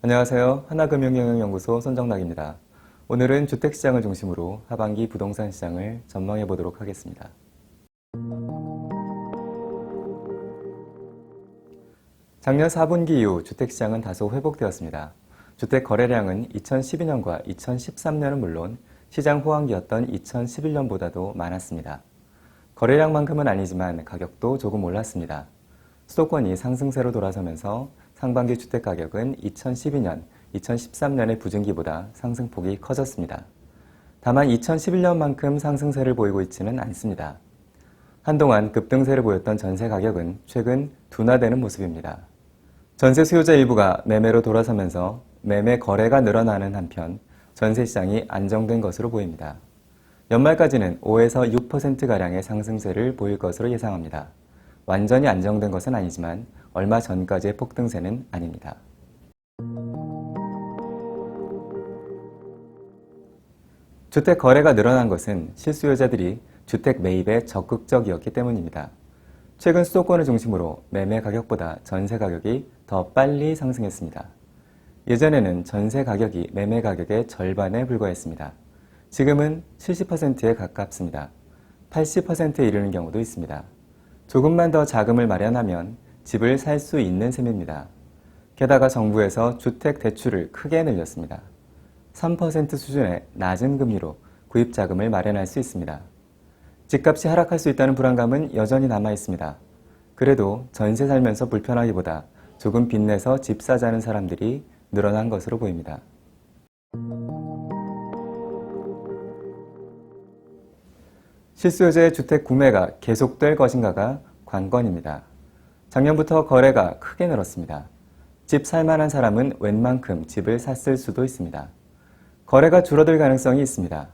안녕하세요. 하나금융경영연구소 손정락입니다. 오늘은 주택시장을 중심으로 하반기 부동산 시장을 전망해 보도록 하겠습니다. 작년 4분기 이후 주택시장은 다소 회복되었습니다. 주택 거래량은 2012년과 2013년은 물론 시장 호황기였던 2011년보다도 많았습니다. 거래량만큼은 아니지만 가격도 조금 올랐습니다. 수도권이 상승세로 돌아서면서 상반기 주택 가격은 2012년, 2013년의 부진기보다 상승폭이 커졌습니다. 다만 2011년만큼 상승세를 보이고 있지는 않습니다. 한동안 급등세를 보였던 전세 가격은 최근 둔화되는 모습입니다. 전세 수요자 일부가 매매로 돌아서면서 매매 거래가 늘어나는 한편 전세 시장이 안정된 것으로 보입니다. 연말까지는 5에서 6%가량의 상승세를 보일 것으로 예상합니다. 완전히 안정된 것은 아니지만 얼마 전까지의 폭등세는 아닙니다. 주택 거래가 늘어난 것은 실수요자들이 주택 매입에 적극적이었기 때문입니다. 최근 수도권을 중심으로 매매 가격보다 전세 가격이 더 빨리 상승했습니다. 예전에는 전세 가격이 매매 가격의 절반에 불과했습니다. 지금은 70%에 가깝습니다. 80%에 이르는 경우도 있습니다. 조금만 더 자금을 마련하면 집을 살 수 있는 셈입니다. 게다가 정부에서 주택 대출을 크게 늘렸습니다. 3% 수준의 낮은 금리로 구입 자금을 마련할 수 있습니다. 집값이 하락할 수 있다는 불안감은 여전히 남아 있습니다. 그래도 전세 살면서 불편하기보다 조금 빚내서 집 사자는 사람들이 늘어난 것으로 보입니다. 실수요자의 주택 구매가 계속될 것인가가 관건입니다. 작년부터 거래가 크게 늘었습니다. 집 살만한 사람은 웬만큼 집을 샀을 수도 있습니다. 거래가 줄어들 가능성이 있습니다.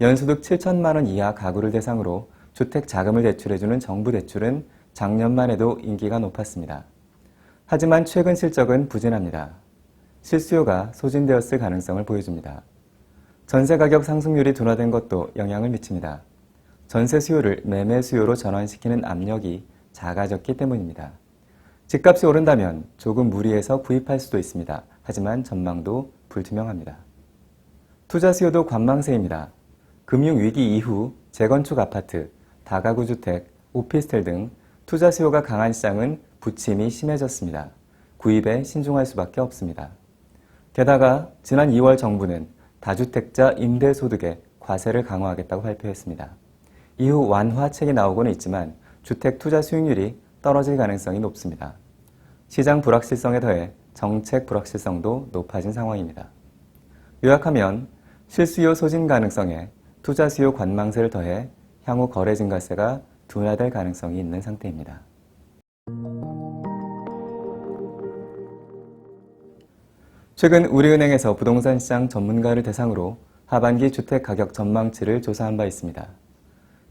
연소득 7천만 원 이하 가구를 대상으로 주택 자금을 대출해주는 정부 대출은 작년만 해도 인기가 높았습니다. 하지만 최근 실적은 부진합니다. 실수요가 소진되었을 가능성을 보여줍니다. 전세 가격 상승률이 둔화된 것도 영향을 미칩니다. 전세 수요를 매매 수요로 전환시키는 압력이 작아졌기 때문입니다. 집값이 오른다면 조금 무리해서 구입할 수도 있습니다. 하지만 전망도 불투명합니다. 투자 수요도 관망세입니다. 금융위기 이후 재건축 아파트, 다가구 주택, 오피스텔 등 투자 수요가 강한 시장은 부침이 심해졌습니다. 구입에 신중할 수밖에 없습니다. 게다가 지난 2월 정부는 다주택자 임대소득에 과세를 강화하겠다고 발표했습니다. 이후 완화책이 나오고는 있지만 주택 투자 수익률이 떨어질 가능성이 높습니다. 시장 불확실성에 더해 정책 불확실성도 높아진 상황입니다. 요약하면 실수요 소진 가능성에 투자 수요 관망세를 더해 향후 거래 증가세가 둔화될 가능성이 있는 상태입니다. 최근 우리은행에서 부동산 시장 전문가를 대상으로 하반기 주택 가격 전망치를 조사한 바 있습니다.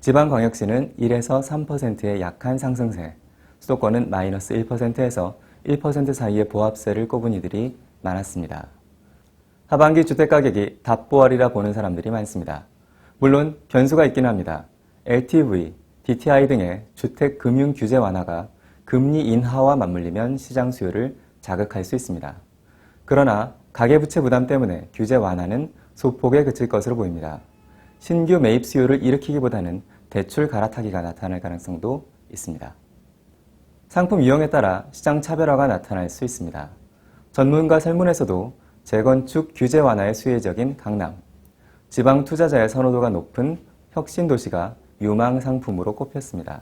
지방광역시는 1에서 3%의 약한 상승세, 수도권은 마이너스 1%에서 1% 사이의 보합세를 꼽은 이들이 많았습니다. 하반기 주택가격이 답보알이라 보는 사람들이 많습니다. 물론 변수가 있긴 합니다. LTV, DTI 등의 주택 금융 규제 완화가 금리 인하와 맞물리면 시장 수요를 자극할 수 있습니다. 그러나 가계부채 부담 때문에 규제 완화는 소폭에 그칠 것으로 보입니다. 신규 매입 수요를 일으키기보다는 대출 갈아타기가 나타날 가능성도 있습니다. 상품 유형에 따라 시장 차별화가 나타날 수 있습니다. 전문가 설문에서도 재건축 규제 완화의 수혜적인 강남, 지방 투자자의 선호도가 높은 혁신 도시가 유망 상품으로 꼽혔습니다.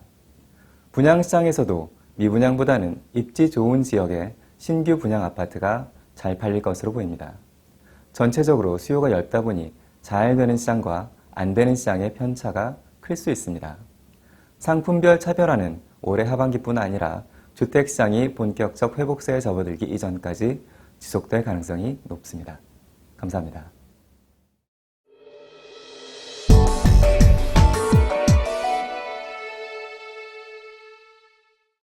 분양 시장에서도 미분양보다는 입지 좋은 지역의 신규 분양 아파트가 잘 팔릴 것으로 보입니다. 전체적으로 수요가 얇다 보니 잘 되는 시장과 안 되는 시장의 편차가 클 수 있습니다. 상품별 차별화는 올해 하반기뿐 아니라 주택 시장이 본격적 회복세에 접어들기 이전까지 지속될 가능성이 높습니다. 감사합니다.